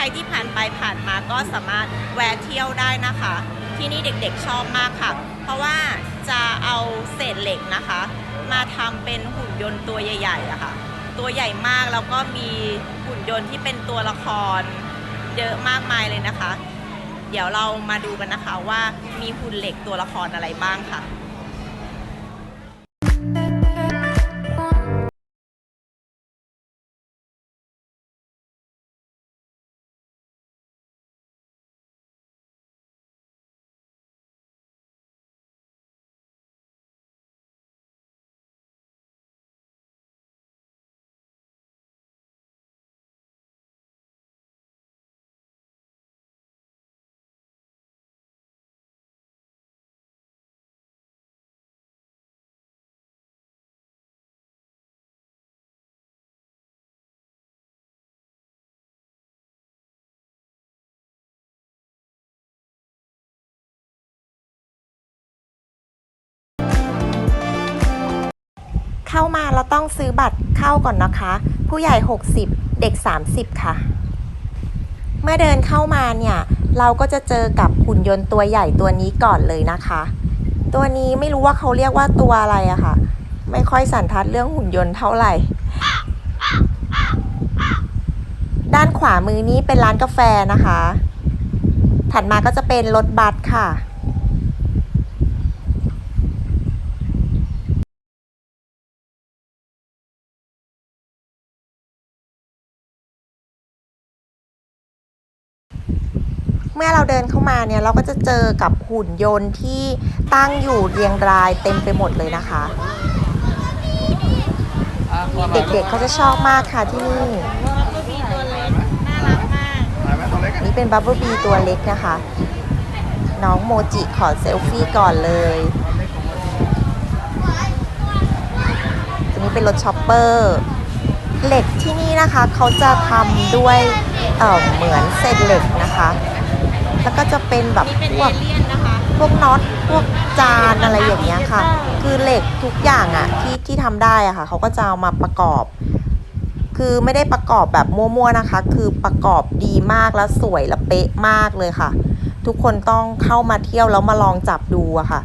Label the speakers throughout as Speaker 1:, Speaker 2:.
Speaker 1: รที่ผ่านไปผ่านมาก็สามารถแวะเที่ยวได้นะคะ ที่นี่เด็กๆชอบมากค่ะ เพราะว่าจะเอาเศษเหล็กนะคะ มาทำเป็นหุ่นยนต์ตัวใหญ่ๆอะค่ะ ตัวใหญ่มากแล้วก็มีหุ่นยนต์ที่เป็นตัวละครเยอะมากมายเลยนะคะ เดี๋ยวเรามาดูกันนะคะว่ามีหุ่นเหล็กตัวละครอะไรบ้างค่ะ
Speaker 2: เข้ามาเราต้องซื้อบัตรเข้าก่อนนะคะ ผู้ใหญ่ 60 เด็ก 30 ค่ะ เมื่อเดินเข้ามาเนี่ย เราก็จะเจอกับหุ่นยนต์ตัวใหญ่ตัวนี้ก่อนเลยนะคะ ตัวนี้ไม่รู้ว่าเขาเรียกว่าตัวอะไรอะค่ะ ไม่ค่อยสันทัดเรื่องหุ่นยนต์เท่าไหร่ ด้านขวามือนี้เป็นร้านกาแฟนะคะ ถัดมาก็จะเป็นรถบัสค่ะ เมื่อเราเดินเข้ามาเนี่ยเราก็จะเจอกับหุ่นยนต์ที่ตั้งอยู่เรียงรายเต็มไปหมดเลยนะคะ เด็กๆเขาจะชอบมากค่ะที่นี่
Speaker 1: นี่
Speaker 2: เป็นบับเบิลบีตัวเล็กนะคะ น้องโมจิขอเซลฟี่ก่อนเลยตัวนี้เป็นรถช็อปเปอร์เหล็กที่นี่นะคะเขาจะทำด้วยเอ่อเหมือนเศษเหล็กนะคะ แล้วก็จะเป็นแบบ
Speaker 1: นี่เป็น
Speaker 2: พ
Speaker 1: เอ
Speaker 2: วก
Speaker 1: เลี่ยนนะคะ
Speaker 2: พวกน็อตพวกจานอะไรอย่างเงี้ยค่ะ คือเหล็กทุกอย่างอะที่ที่ทำได้อะค่ะเขาก็จะเอามาประกอบ คือไม่ได้ประกอบแบบมั่วๆนะคะ คือประกอบดีมากแล้วสวยและเป๊ะมากเลยค่ะ ทุกคนต้องเข้ามาเที่ยวแล้วมาลองจับดูอะค่ะ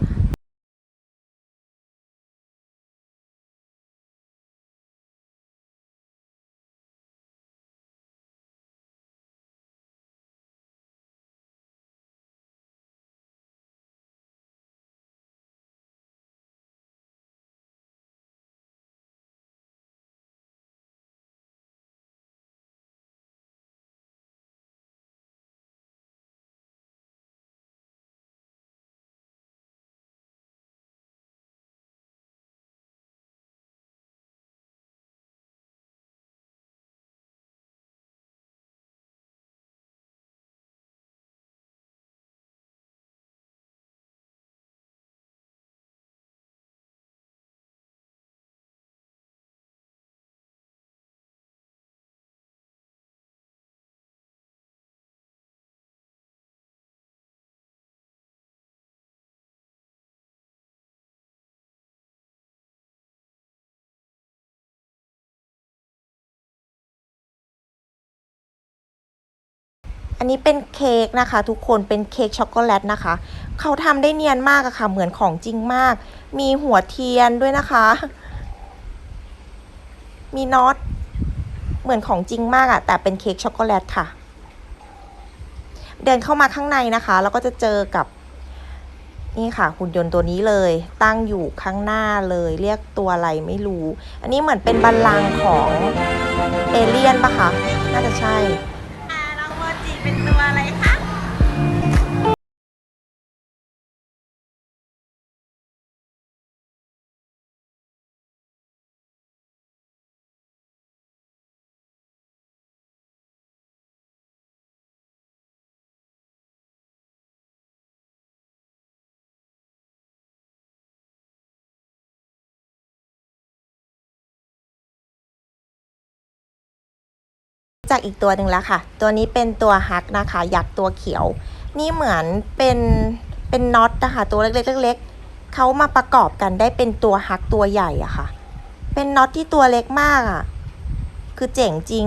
Speaker 2: อันนี้เป็นเค้กนะคะ ทุกคนเป็นเค้กช็อกโกแลตนะคะ เขาทำได้เนียนมากอะค่ะ เหมือนของจริงมาก มีหัวเทียนด้วยนะคะ มีน็อตเหมือนของจริงมากอะแต่เป็นเค้กช็อกโกแลตค่ะ เดินเข้ามาข้างในนะคะ แล้วก็จะเจอกับนี่ค่ะหุ่นยนต์ตัวนี้เลย ตั้งอยู่ข้างหน้าเลย เรียกตัวอะไรไม่รู้ อันนี้เหมือนเป็นบัลลังก์ของเอเลี่ยนปะคะ น่าจะใช่
Speaker 1: เป็นตัวอะไรคะ
Speaker 2: จากอีกตัวหนึ่งแล้วค่ะ ตัวนี้เป็นตัวฮักนะคะ ยักษ์ตัวเขียว นี่เหมือนเป็นเป็นน็อตนะคะ ตัวเล็กๆเล็กๆเขามาประกอบกันได้เป็นตัวฮักตัวใหญ่อะค่ะ เป็นน็อตที่ตัวเล็กมากอะ
Speaker 3: คือเจ๋งจริง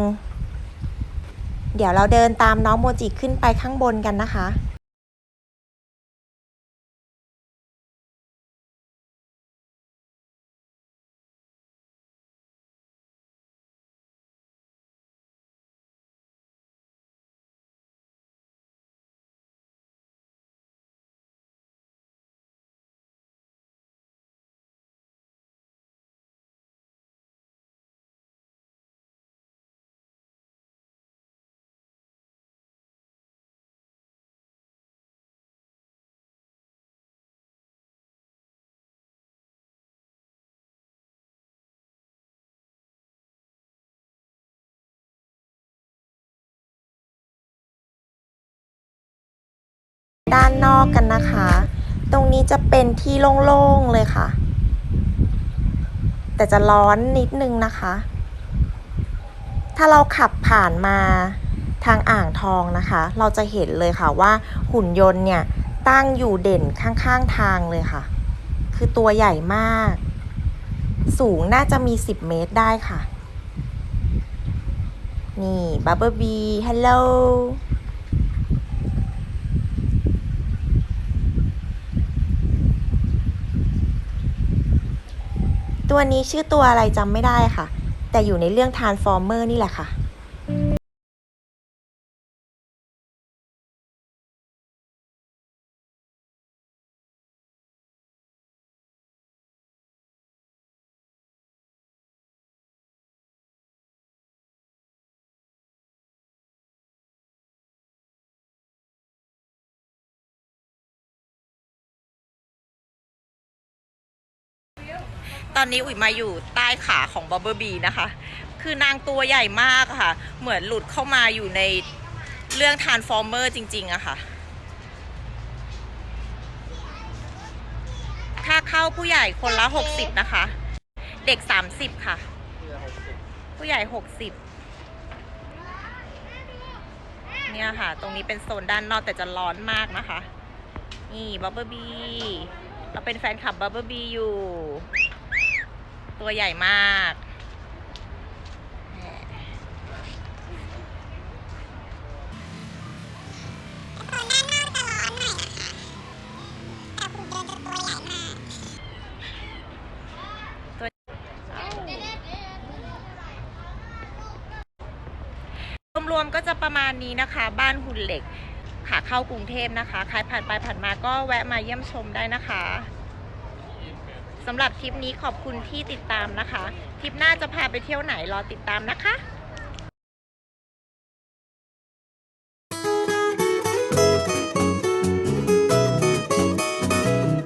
Speaker 3: เดี๋ยวเราเดินตามน้องโมจิขึ้นไปข้างบนกันนะคะ ด้านนอกกันนะคะ ตรงนี้จะเป็นที่โล่งๆเลยค่ะ แต่จะร้อนนิดนึงนะคะ ถ้าเราขับผ่านมาทางอ่างทองนะคะ เราจะเห็นเลยค่ะว่าหุ่นยนต์เนี่ยตั้งอยู่เด่นข้างๆทางเลยค่ะ คือตัวใหญ่มาก สูงน่าจะมี 10 เมตรได้ค่ะ นี่บับเบิลบีฮัลโหล ตัวนี้ชื่อตัวอะไรจำไม่ได้ค่ะ แต่อยู่ในเรื่อง Transformer นี่แหละค่ะ
Speaker 2: ตอนนี้อุ๋ยมาอยู่ใต้ขาของบับเบิลบีนะคะ คือนางตัวใหญ่มากค่ะ เหมือนหลุดเข้ามาอยู่ในเรื่อง Transformer จริงๆอะค่ะ ค่าเข้าผู้ใหญ่คนละ 60 นะคะ เด็ก 30 ค่ะ ผู้ใหญ่ 60 เนี่ยค่ะ ตรงนี้เป็นโซนด้านนอกแต่จะร้อนมากนะคะ นี่บับเบิลบีเราเป็นแฟนคลับบับเบิลบีอยู่ ตัวใหญ่มาก รวมๆก็จะประมาณนี้นะคะ บ้านหุ่นเหล็กขาเข้ากรุงเทพนะคะ ใครผ่านไปผ่านมาก็แวะมาเยี่ยมชมได้นะคะ สำหรับทริปนี้ขอบคุณที่ติดตามนะคะ ทริปหน้าจะพาไปเที่ยวไหนรอติดตามนะคะ